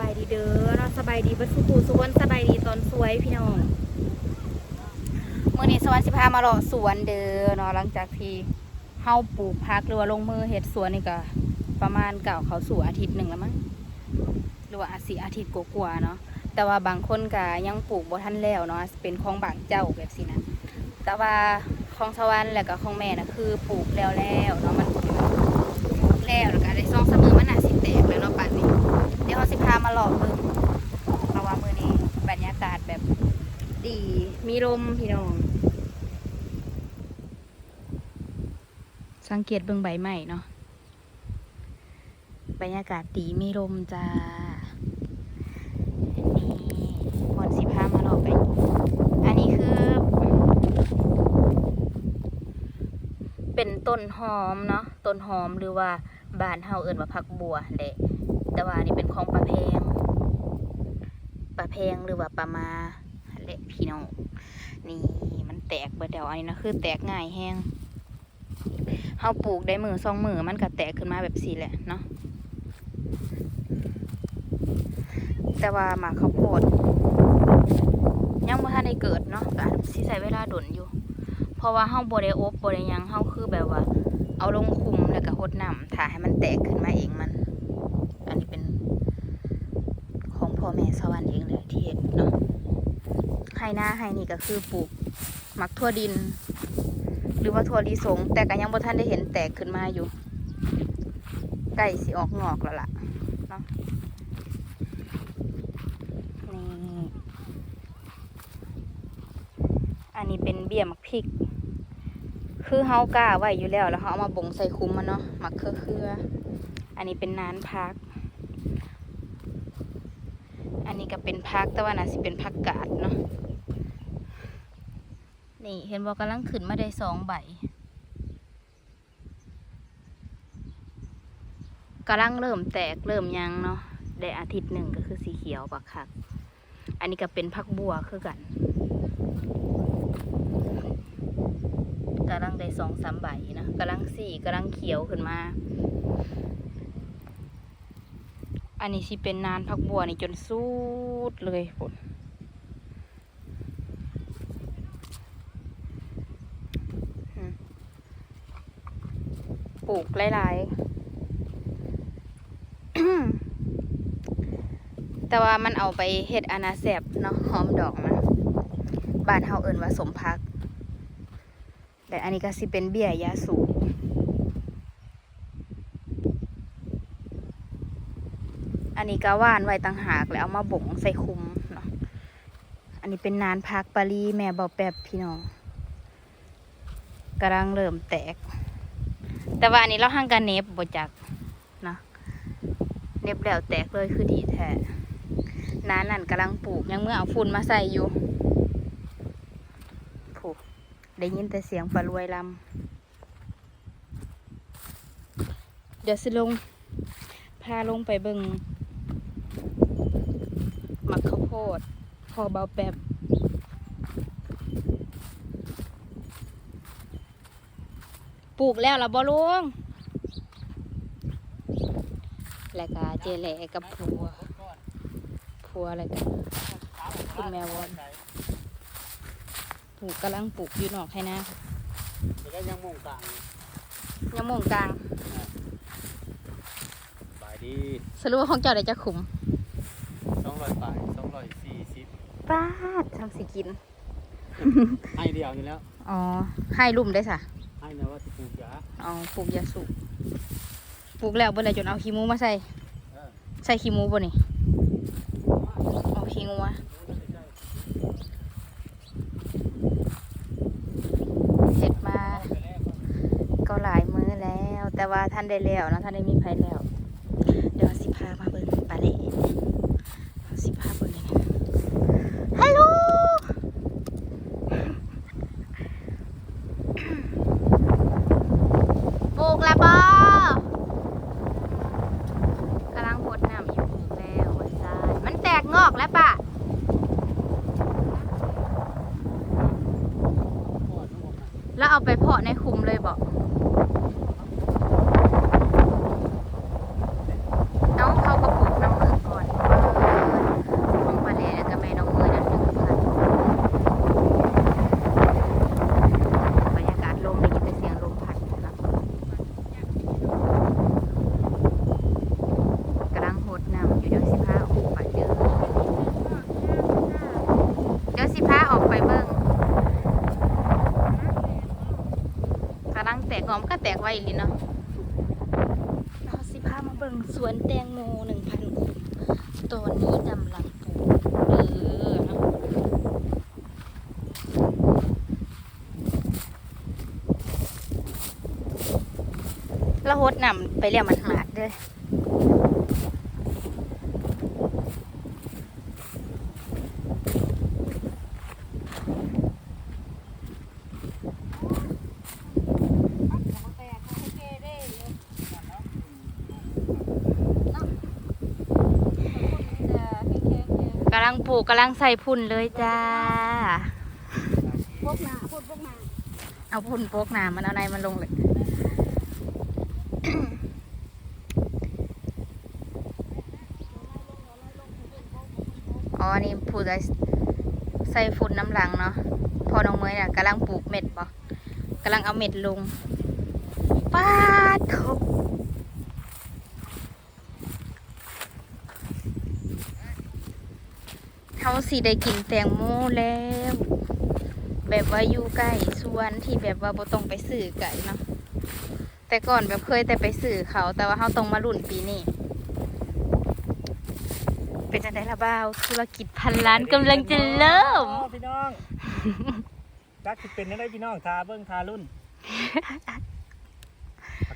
บายดีเด้อเนาะสบายดีบัดสุขุสุวรรณสบายดีตอนสวยพี่น้องเมื้อนี้สวรรค์สิพามาเลาะสวนเด้อเนาะหลังจากที่เฮาปลูกพักหรือว่าลงมือเฮ็ดสวนนี่ก็ประมาณเก่าเขาสู่อาทิตย์หนึ่งแล้วมั้งหรือว่าอาสิอาทิตย์กว่าๆเนาะแต่ว่าบางคนก็ยังปลูกบ่ทันแล้วเนาะเป็นของบางเจ้าแบบสินะแต่ว่าของสวรรค์แล้วก็ของแม่น่ะคือปลูกแล้วแล้วเนาะมัน แล้วแล้วก็ได้ซองเสมอมันน่ะสิแตกแล้วเนาะป่านนี้ เดี๋ยวเขาสิพามาหลอกเบิ่งเพราะว่ามื้อนี้บรรยากาศแบบดี มีลมพี่น้อง สังเกตเบิ่งใบไม้เนาะบรรยากาศดีมีลมจ้านี่คนสิพามาหลอกไป อันนี้คือ เป็นต้นหอมเนาะต้นหอมหรือว่าบานเฮาเอิ้นว่าผักบัวแหละแต่ว่านี่เป็นของปลาแพงปลาแพงหรือว่าปลามา แหละพี่น้องนี่มันแตกเบิดเดียวอันนี้นะคือแตกง่ายแห้งเฮาปลูกได้มือสองมือมันก็แตกขึ้นมาแบบสีแหละเนาะแต่ว่าหมากข้าวโพดยังบ่ทันได้เกิดเนาะก็อาจสิใช้เวลาดนอยู่ เพราะว่าเฮาบ่ได้อบบ่ได้ยังเฮาคือแบบว่า เอาลงคุมแล้วก็หดน้ำถ่าให้มันแตกขึ้นมาเองมันนี้เป็นของพ่อแม่สวรรค์เองเลยที่เห็นเนาะให้หน้าให้นี่ก็คือปลูกหมักทั่วดิน หรือว่าทั่วลิสง แต่ก็ยังบ่ทันได้เห็นแตกขึ้นมาอยู่ใกล้สิออกงอกแล้วล่ะเนาะนี่อันนี้เป็นเบี้ยหมักพริก คือเฮากล้าไว้อยู่แล้วแล้วเขาเอามาบ่งใส่คุ้มมันเนาะหมักเครือเครืออันนี้เป็นนานพัก อันนี้ก็เป็นพักแต่ว่าน่าสิเป็นพักกาดเนาะ นี่เห็นบอกกำลังขึ้นมาได้สองใบกำลังเริ่มแตกเริ่มยังเนาะได้อาทิตย์หนึ่งก็คือสีเขียวบักคัก อันนี้ก็เป็นพักบัวคือกันกำลังได้สองสามใบนะกำลังสี่กำลังเขียวขึ้นมา อันนี้สิเป็นนานพักบัวนี่จนสุดเลยผลอืมป ลูกหลายๆ แต่ว่ามันเอาไปเฮ็ดอาณาแซบเนาะหอมดอกนะบ้านเฮาเอิ้นว่าสมพัก แต่อันนี้ก็สิเป็นเบี้ยยาสูบอันนี้ก็ว่านไว้ต่างหากแล้วเอามาบ่งใส่คุมเนาะ อันนี้เป็นนานพักปารีแม่เบาแปบพี่น้องกำลังเริ่มแตก แต่ว่าอันนี้เราหั่งกันเน็บบจักเนะเน็บแล้วแตกเลยคือดีแท้นานนั่นกำลังปลูกยังเมื่อเอาฝุ่นมาใส่อยู่ผูกได้ยินแต่เสียงปลารวยลำเดี๋ยวสิลง พาลงไปเบิงมักข้าวโพด พอเบาแป๊บ ปลูกแล้วล่ะบ่ลุงแล้วก็เจแหลกับผัวผัวอะไรกันคุณแม่วอนปลูกกำลังปลูกอยู่นอกให้นะจะได้ยังมุ่งกลางยังมงกลางบายดีสรุปว่าของเจ้าได้จะขุมสองร้อยปลายสองร้อยสี่สิบป้าดทำสิกิน ให้เดียวนี่แล้ว อ๋อ ให้ลุ่มได้สะให้ นะว่าจะปลูกยาเอาปลูกยาสูบปลูกแล้วเบ่เลยจนเอาขี้หมูมาใส่เออใส่ขี้หมูบ่นี่เอาขี้งัวเห็ดมาก็หลายมื้อแล้ว แต่ว่าท่านได้แล้วเนาะท่านได้มีไผแล้ว เดี๋ยวสิพามาเบิ่งปลาเละสิพาเบิ่งเลยนะฮัลโหล ปลูกแล้วปอกำลังพดน้ำอยู่ปลูกแล้วว่าซานมันแตกงอกแล้วปะแล้วเอาไปเพาะในคุมเลยบอกเอาเขาก็ปลูกน้ำมือก่อน อีหลีเนาะเราสิพามาเบิ่งสวนแตงโมหนึ่งพันคุมตอนนี้กำลังปลูกเออเนาะเราหดนำไปเรียกมันหมาดเลย กำลังปลูกกำลังใส่พุ่นเลยจ้า พวกนาพูดพวกนาเอาพุ่นโปกน้ำมันเอาในมันลงเลย อ๋อ นี่พูดจใส่ฝุ่นน้ำหลังเนาะ พอน้องเมยน่ะกำลังปลูกเม็ดบ่กำลังเอาเม็ดลงป้าดโเขาสิได้กินแตงโมแล้ว แบบว่าอยู่ใกล้สวนที่แบบว่าบ่ต้องไปซื้อไก่เนาะแต่ก่อนแบบเคยแต่ไปซื้อเขาแต่ว่าเขาต้องมารุ่นปีนี้เป็นจังไดล่ะบ่าวธุรกิจพันล้านกำลังจะเริ่ม พี่น้องจักสิเป็นได้พี่น้องทาเบิ่งทารุ่น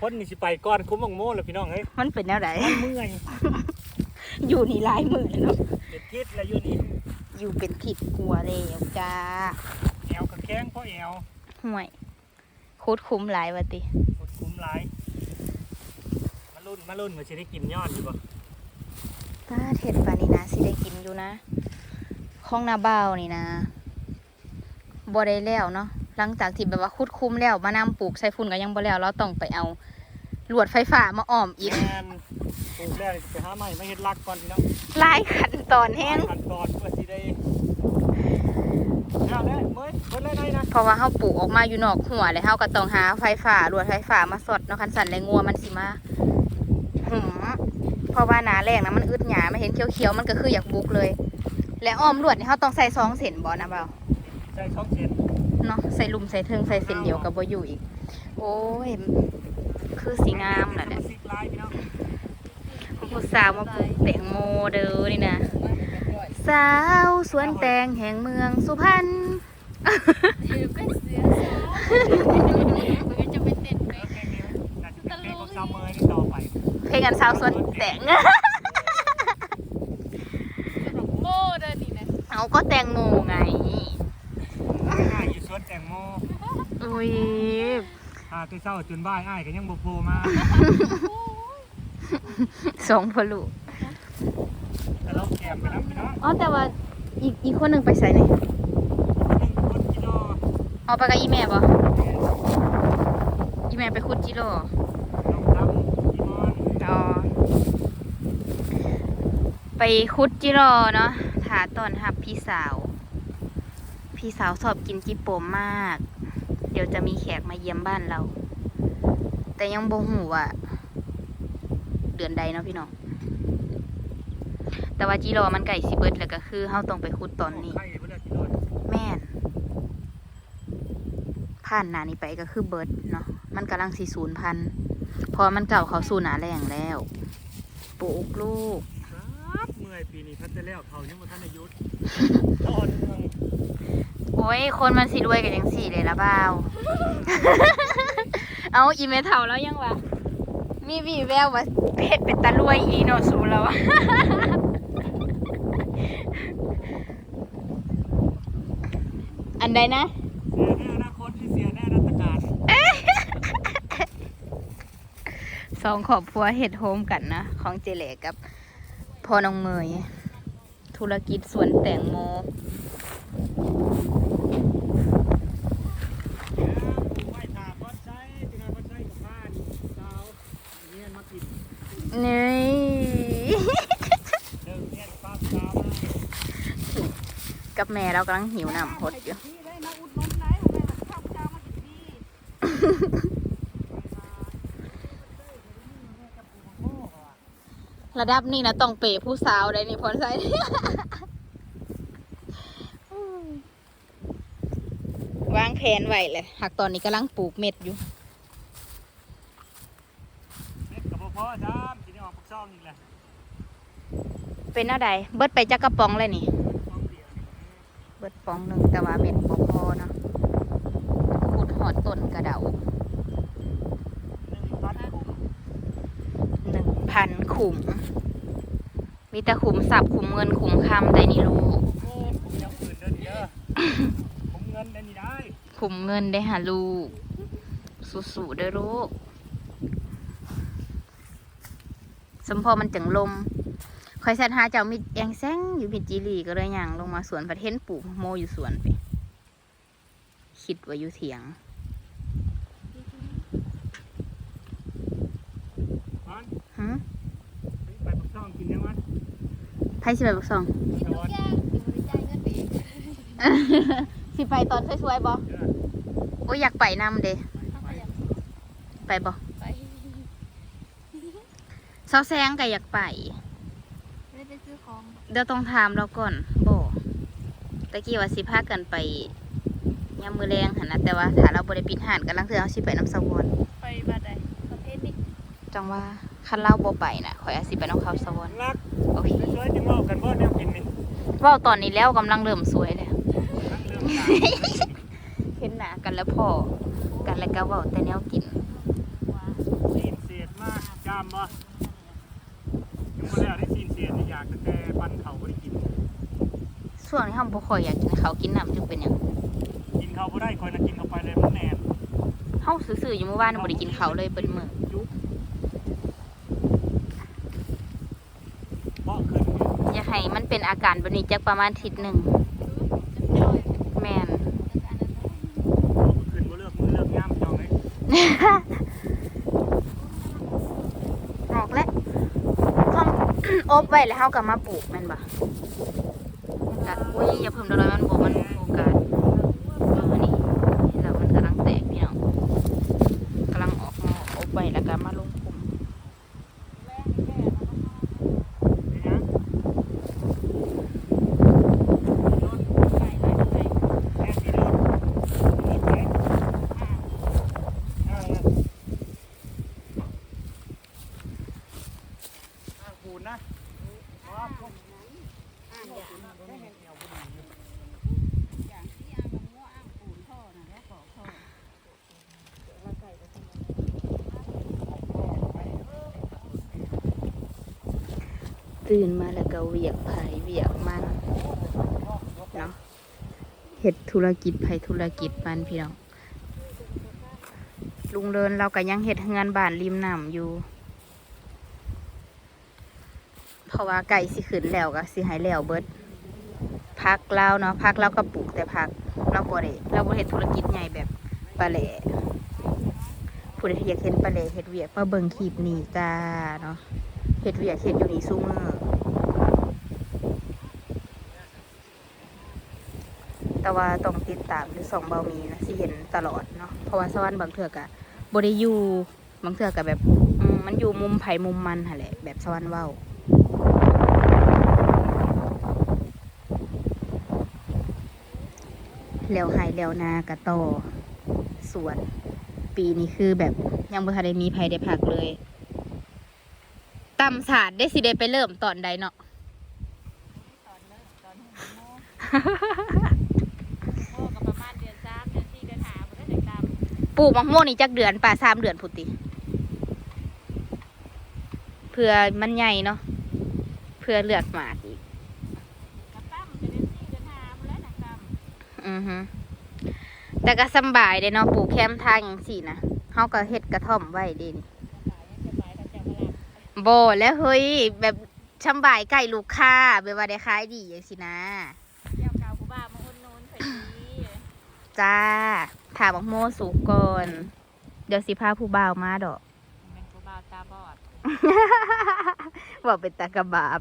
คนนี่สิไปก่อนคุ้มบังโม่แล้วพี่น้องเฮ้ยมันเป็นแนวไหน มันเมื่อย อยู่นี่หลายมือแล้วเนาะเด็ดทิศแล้วอยู่นี่อยู่เป็นผิดกลัวแล้วจ้าแอวกับแข้งพ่อแอวห่วยโคตรคุ้มหลายวะติกดคุ้มหลายมารุ่นมารุ่นว่าสิได้กินยอดอยู่บ่ป้าเห็ดปลานี่นะสิได้กินอยู่นะข้องนาเบ้านี่นะบ่ได้แล้วเนาะหลังจากที่แบบว่าคุดคุ้มแล้วมานำปลูกใส่ฝุ่นก็ยังบ่แล้วเราต้องไปเอาลวดไฟฟ้ามาอ้อมอีก แม่น ปลูกแล้วไปหาใหม่มาเฮ็ดรักก่อนพี่น้องหลายขั้นตอนแห้งขั้นตอนเพื่อสิได้เอาเลยเมื่อยเมื่อยเลยไหนนะเพราะว่าเฮาปลูกออกมาอยู่นอกหัวเลยเฮาก็ต้องหาไฟฟ้าลวดไฟฟ้ามาสดเนาะคันสั่นและงัวมันสิมาหืมเพราะว่าหนาแรงนะมันอึดหยามาเห็นเขียวๆมันก็คืออยากบุกเลย และอ้อมลวดนี่เฮาต้องใส่ซองเส้นบ่นะเปล่าใส่ช่องเสียนเนาะใส่ลุมใส่เทิงใส่เส้นเดียวกับบ่อยู่อีก โอ้ยคือสีงามน่ะเนี่ย ผู้สาวมาปลูกแตงโมเด้อนี่นะสาวสวนแตงแห่งเมืองสุพรรณถือเป็นเสือสาวมันก็จะไปเต้นไปเพลงนี้น่าจะเป็นเพลงของซัมเมอร์ที่ต่อไปเพลงกันสาวสวนแตงโม่เดินนี่นะเอาก็แตงโมไงง่ายอยู่สวนแตงโมอุ้ยหาตัวเศร้าจนบ่ายอ้ายก็ยังบ่โผล่มา สองพอลูกแต่เราแกมไปแล้วพี่น้องอ๋อแต่ว่าอีกอีกคนหนึ่งไปใส่ไหนหนึ่งคนกิโลเอาไปกับอีแม่บ่อีแม่ไปคุดจิโร่น้องทำพี่มอนอ๋อไปคุดจิโร่เนาะถาตอนหับพี่สาว พี่สาวสอบกินจิโปมมาก เดี๋ยวจะมีแขกมาเยี่ยมบ้านเรา แต่ยังบ่หูว่า เดือนใดเนาะพี่น้องแต่ว่าจิโร่มันไก่สิเบิดแล้วก็คือเฮาต้องไปคุดตอนนี้ไข่เพื่อนกิโลแม่นผ่านหนานี้ไปก็คือเบิร์ดเนาะมันกำลังสีศูนย์พันเพอมันเก่าเขาสู่หนาแรงแล้วปลูกลูกครับเมื่อยปีนี้พัดจะแล้วเขายังบ่ทันอายุตอนเมืองโอ้ยคนมันสิรวยกันยังสี่เลยละเปล่าเอาอีเมทเท่าแล้วยังวะ มีวีแววว่าเพชรเป็นตะรวยอีโนสูแล้ววะอันใดนะเสียแน่อนาคตที่เสียแน่รัตการสองครอบครัวเฮ็ดโฮมกันนะ ของเจเหลกับพ่อน้องเมย ธุรกิจสวนแตงโม ไหว้ถามบอสใช้จึงไงบอสใช้กับบ้านสาวเรียนมากิน นี่ กับแม่เรากำลังหิวน้ำพดอยู่ ระดับนี้นะต้องเปย์ผู้สาวได้นี่พรไซวางแผนไว้เลย หากตอนนี้กำลังปลูกเม็ดอยู่ พอจ้ามกินได้ออกปัก ซ่องอีกแหละเป็นเท่าใดเบิดไปจักกระป๋องเลยนี่ซ่องเดียวนี่ เบิดป๋องหนึ่งแต่ว่าเม็ดบ่พอเนาะขุดหอดต้นกระเดาหนึ่งพันคุ้มหนึ่งพันขุม มีแต่ขุมสับขุมเงินขุมคำแต่นี่รู้โอ้ผมยังอื่นเดินเยอะผมเงินได้นี่ได้ขุมเงินได้หาลูก สู้ๆเด้อลูก สมพอมันจังลมคอยแซดหาเจ้ามิดแองแซงอยู่พิจิรีก็เลยย่างลงมาสวนประเทศปลูกโมอยู่สวนไป คิดว่าอยู่เถียงมันหืมไปปักซ่องกินยังวะไพ่สิไปบุกซองกินทุกอย่างถึงบริจาคเงินไปเองสิไปตอนสวยๆบ่เยอะโอ้ยอยากไปนำเด้เขาก็อยากไปบ่ไป เซาแซงก็อยากไปไม่ได้ไปซื้อของเดี๋ยวต้องถามเราก่อนบ่ตะกี้ว่าสิพากันไปยามมือแรงหันนะแต่ว่าถ้าเราบ่ได้ปิดห้านกำลังเทื่อเอาสิไปน้ำสวรรค์ไปบ้านใดประเภทนี้จังว่าคันเราบ่ไปน่ะข่อยอาจสิไปน้ำเขาสวรรค์รักโอเคไม่ช่วยจึงเล่ากันบ่แนวกินนี่เว้าตอนนี้แล้วกำลังเริ่มสวยแล้วนั่งเรื่องการเห็นหน้ากันแล้วพอกันแล้วก็เว้าแต่แนวกินซีนเศษมากจามบ่ ยังบ่แล้วได้ซีนเศษนี่อยากแต่แต่ปันเขาบ่ได้กินช่วงนี้เฮาบ่ค่อยอยากกินข้าวกินน้ำจังเป็นหยังกินเขาบ่ได้คอยน่ะกินเข้าไปเลยมันแน่นเฮาซื่อๆอยู่เมื่อวานน่ะบ่ได้กินข้าวเลยเปิดมื้อจุ๊บบ่ขึ้นเนี่ยอยากให้มันเป็นอาการแบบนี้จักประมาณอาทิตย์หนึงจอยแม่นอาการนั้นบ่ขึ้นบ่เลือกมือเลือกย่ามจองเลย ออกแล้วต้อง อบไว้แล้วเฮาก็มาปลูกแม่นบ่กัดอุ้ยอย่าเพิ่มดอกเลยมันบ่มันโอกาสเอาอันนี้แล้วมันกำลังแตกพี่น้องกำลังออกงอกอบไว้แล้วก็มาลงคุมเป็นยังแค่กี่รถรถแข็งอ่าอ่าคูณนะ ตื่นมาแล้วก็เวียกไผเวียกมันเนาะเฮ็ดธุรกิจไผธุรกิจมันพี่น้องลุงเดินเราก็ยังเฮ็ดงานบ้านริมน้ำอยู่ เพราะว่าไก่สิขึ้นแล้วก็สิให้แล้วเบิดพักเราเนาะพักเราก็ปลูกแต่พักเราบ่ได้เราบ่เฮ็ดธุรกิจใหญ่แบบปลาแหล่ผู้ใดที่อยากเห็นปลาแหล่เฮ็ดเวียกมาเบิ่งคลิปนี้จ้าเนาะเฮ็ดเวียกเฮ็ดอยู่นี่ซุมื้อแต่ว่าต้องติดตามหรือส่องเบามีนะสิเห็นตลอดเนาะเพราะว่าสวรรค์บางเทื่อก็บ่ได้อยู่บางเทื่อก็แบบมันอยู่มุมไผ่มุมมันหั่นแหละแบบสวรรค์เว้า แล้วไห้แล้วนากระต่อสวน ปีนี้คือแบบยังบ่ทันได้มีภัยได้พักเลยตำศาสตร์ได้สิได้ไปเริ่มตอนใดเนาะตอนเลิกตอนหกโมงโมกับประมาณเดือนสามเดือนสี่เดือนห้าบ่ได้แต่ตามปลูกมะม่วงนี่จักเดือนป่าสามเดือนพุติ เพื่อมันใหญ่เนาะเพื่อเลือกหมากอีกอือนห้าบ่ได้แต่ตามอือฮึแต่ก็สบายเด้เนาะปลูกแคมทางอย่างสี่นะเฮาก็เฮ็ดกระท่อมไว้เด่นโบแล้วเฮ้ยแบบชำบายไก่ลูกค้าแบบว่าได้ขายดีอย่างสินะเจ้าเก่ากูบ้ามาอุ่นนูนเผยดีจ้าถามบักโมสุก่อนเดี๋ยวสิพาผู้บ่าวมาดอกเป็นกูบ้าวตาบอด บอกเป็นตากระบาบ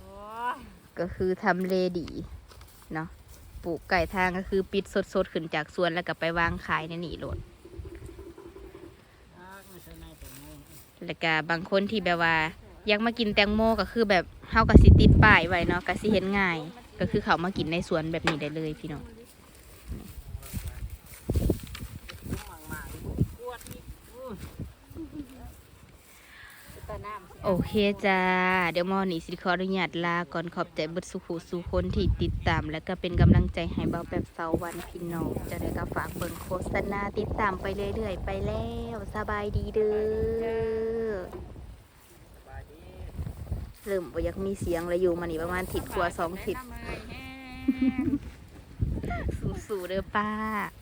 โอ้ยก็คือทำเลดีเนาะปลูกไก่ทางก็คือปิดสดๆ ขึ้นจากสวนแล้วก็ไปวางขายในนี่โหลดแล้วก็บางคนที่แบบว่าอยากมากินแตงโมก็คือแบบเฮาก็สิติดป้ายไว้เนาะก็สิเห็นง่าย ก็คือเขามากินในสวนแบบนี้ได้เลยพี่น้อง กวดนี่ ตาน้ำ โอเคจ้า เดี๋ยวมอนี่สิขออนุญาตลาก่อนขอบใจเบิดสุขูสุคนที่ติดตาม และก็เป็นกำลังใจให้เบาแบบเสาร์วันพี่น้องจะได้ก็ฝากเบิ่งโฆษณาติดตามไปเรื่อยๆ ไปแล้วสบายดีเด้อเริ่มบ่อยากมีเสียงแล้วอยู่มานี่ประมาณถิดกว่าสองถิดน้ำไม้แห้งสู้ๆเด้อป้าเ